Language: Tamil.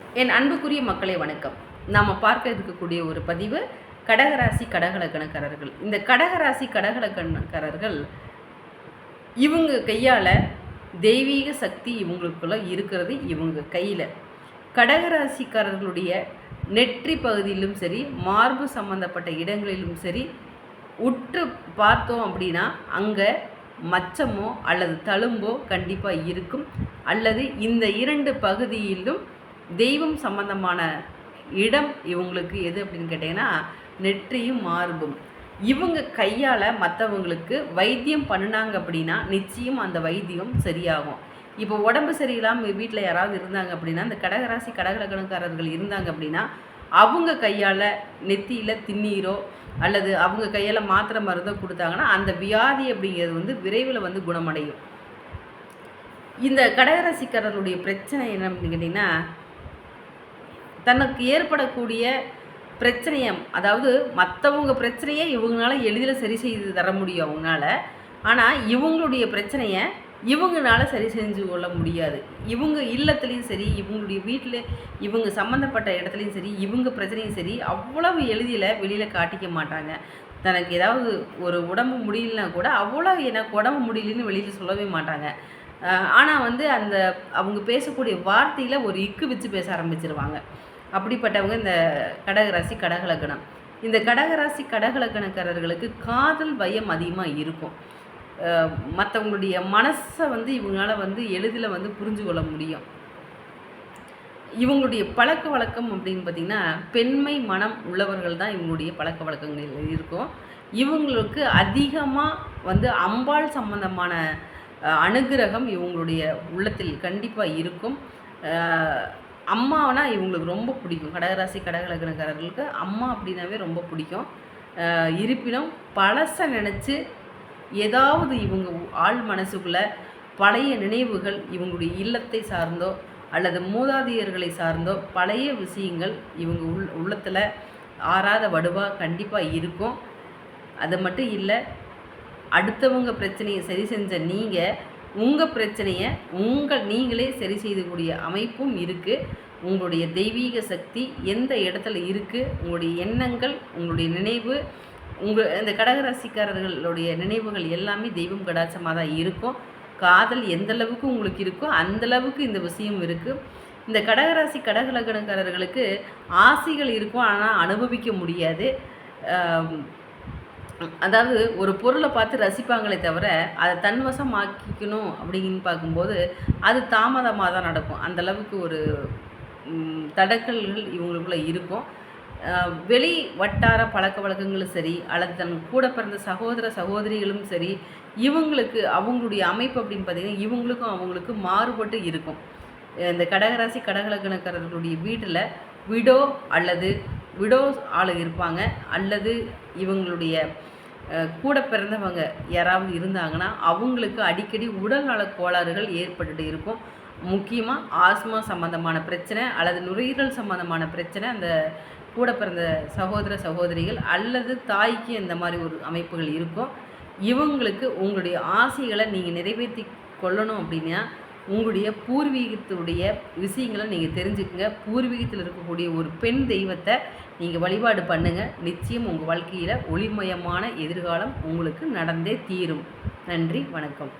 என் அன்புக்குரிய மக்களை வணக்கம். நாம் பார்க்க இருக்கக்கூடிய ஒரு பதிவு கடகராசி கடகலக்கணக்காரர்கள். இந்த கடகராசி கடகலக்கணக்காரர்கள் இவங்க கையால் தெய்வீக சக்தி இவங்களுக்குள்ள இருக்கிறது இவங்க கையில். கடகராசிக்காரர்களுடைய நெற்றி பகுதியிலும் சரி மார்பு சம்பந்தப்பட்ட இடங்களிலும் சரி உற்று பார்த்தோம் அப்படின்னா அங்கே மச்சமோ அல்லது தழும்போ கண்டிப்பாக இருக்கும். அல்லது இந்த இரண்டு பகுதியிலும் தெய்வம் சம்பந்தமான இடம் இவங்களுக்கு எது அப்படின்னு கேட்டிங்கன்னா நெற்றியும் மார்பும். இவங்க கையால் மற்றவங்களுக்கு வைத்தியம் பண்ணினாங்க அப்படின்னா நிச்சயம் அந்த வைத்தியம் சரியாகும். இப்போ உடம்பு சரியில்லாமல் வீட்டில் யாராவது இருந்தாங்க அப்படின்னா இந்த கடகராசி கடகலக்கணக்காரர்கள் இருந்தாங்க அப்படின்னா அவங்க கையால் நெத்தியில் திண்ணீரோ அல்லது அவங்க கையால் மாத்திரை மருந்தோ கொடுத்தாங்கன்னா அந்த வியாதி அப்படிங்கிறது வந்து விரைவில் வந்து குணமடையும். இந்த கடகராசிக்காரர்களுடைய பிரச்சனை என்ன அப்படின்னு கேட்டிங்கன்னா தனக்கு ஏற்படக்கூடிய பிரச்சனையை அதாவது மற்றவங்க பிரச்சனையை இவங்களால எளிதில் சரி செய்து தர முடியும் அவங்களால. ஆனால் இவங்களுடைய பிரச்சனையை இவங்களால சரி செஞ்சு கொள்ள முடியாது. இவங்க இல்லத்துலேயும் சரி இவங்களுடைய வீட்டில் இவங்க சம்மந்தப்பட்ட இடத்துலையும் சரி இவங்க பிரச்சனையும் சரி அவ்வளவு எளிதில் வெளியில் காட்டிக்க மாட்டாங்க. தனக்கு ஏதாவது ஒரு உடம்பு முடியலனா கூட அவ்வளோ எனக்கு உடம்பு முடியலன்னு வெளியில் சொல்லவே மாட்டாங்க. ஆனால் வந்து அந்த அவங்க பேசக்கூடிய வார்த்தையில் ஒரு இக்கு வச்சு பேச ஆரம்பிச்சிருவாங்க. அப்படிப்பட்டவங்க இந்த கடகராசி கடகலக்கணம். இந்த கடகராசி கடகலக்கணக்காரர்களுக்கு காதல் பயம் அதிகமாக இருக்கும். மற்றவங்களுடைய மனசை வந்து இவங்களால வந்து எளிதில் வந்து புரிஞ்சு கொள்ள முடியும். இவங்களுடைய பழக்க வழக்கம் அப்படின்னு பார்த்திங்கன்னா பெண்மை மனம் உள்ளவர்கள் தான் இவங்களுடைய பழக்க வழக்கங்கள் இருக்கும். இவங்களுக்கு அதிகமாக வந்து அம்பாள் சம்பந்தமான அனுகிரகம் இவங்களுடைய உள்ளத்தில் கண்டிப்பாக இருக்கும். அம்மானா இவங்களுக்கு ரொம்ப பிடிக்கும். கடகராசி கடகலக்கணக்காரர்களுக்கு அம்மா அப்படின்னாவே ரொம்ப பிடிக்கும். இருப்பினும் பழசை நினச்சி ஏதாவது இவங்க ஆள் மனசுக்குள்ளே பழைய நினைவுகள் இவங்களுடைய இல்லத்தை சார்ந்தோ அல்லது மூதாதையர்களை சார்ந்தோ பழைய விஷயங்கள் இவங்க உள் உள்ளத்தில் ஆறாத வடுவாக கண்டிப்பாக இருக்கும். அது மட்டும் இல்லை அடுத்தவங்க பிரச்சனையை சரி செஞ்ச நீங்கள் உங்கள் பிரச்சனையை உங்கள் நீங்களே சரி செய்யக்கூடிய அமைப்பும் இருக்குது உங்களுடைய தெய்வீக சக்தி எந்த இடத்துல இருக்குது உங்களுடைய எண்ணங்கள் உங்களுடைய நினைவு உங்கள் இந்த கடகராசிக்காரர்களுடைய நினைவுகள் எல்லாமே தெய்வம் கடாச்சமாக தான் இருக்கும். காதல் எந்த அளவுக்கு உங்களுக்கு இருக்கோ அந்த அளவுக்கு இந்த விஷயம் இருக்குது இந்த கடகராசி கடகலகணக்காரர்களுக்கு ஆசைகள் இருக்கும் ஆனால் அனுபவிக்க முடியாது. அதாவது ஒரு பொருளை பார்த்து ரசிப்பாங்களே தவிர அதை தன்வசம் ஆக்கிக்கணும் அப்படின்னு பார்க்கும்போது அது தாமதமாக தான் நடக்கும். அந்தளவுக்கு ஒரு தடக்கல்கள் இவங்களுக்குள்ளே இருக்கும். வெளி வட்டார பழக்க வழக்கங்களும் சரி அல்லது தன் கூட பிறந்த சகோதர சகோதரிகளும் சரி இவங்களுக்கு அவங்களுடைய அமைப்பு அப்படின்னு பார்த்திங்கன்னா இவங்களுக்கும் அவங்களுக்கு மாறுபட்டு இருக்கும். இந்த கடகராசி கடகலக்கணக்காரர்களுடைய வீட்டில் விடோ அல்லது விடோ ஆள் இருப்பாங்க. அல்லது இவங்களுடைய கூட பிறந்தவங்க யாராவது இருந்தாங்கன்னா அவங்களுக்கு அடிக்கடி உடல்நல கோளாறுகள் ஏற்பட்டுட்டு இருக்கும். முக்கியமாக ஆஸ்மா சம்மந்தமான பிரச்சனை அல்லது நுரையீரல் சம்மந்தமான பிரச்சனை அந்த கூட பிறந்த சகோதர சகோதரிகள் அல்லது தாய்க்கு இந்த மாதிரி ஒரு அமைப்புகள் இருக்கும். இவங்களுக்கு உங்களுடைய ஆசைகளை நீங்கள் நிறைவேற்றி கொள்ளணும் அப்படின்னா உங்களுடைய பூர்வீகத்துடைய விஷயங்களை நீங்கள் தெரிஞ்சுக்கங்க. பூர்வீகத்தில் இருக்கக்கூடிய ஒரு பெண் தெய்வத்தை நீங்கள் வழிபாடு பண்ணுங்கள் நிச்சயம் உங்கள் வாழ்க்கையில் ஒளிமயமான எதிர்காலம் உங்களுக்கு நடந்தே தீரும். நன்றி வணக்கம்.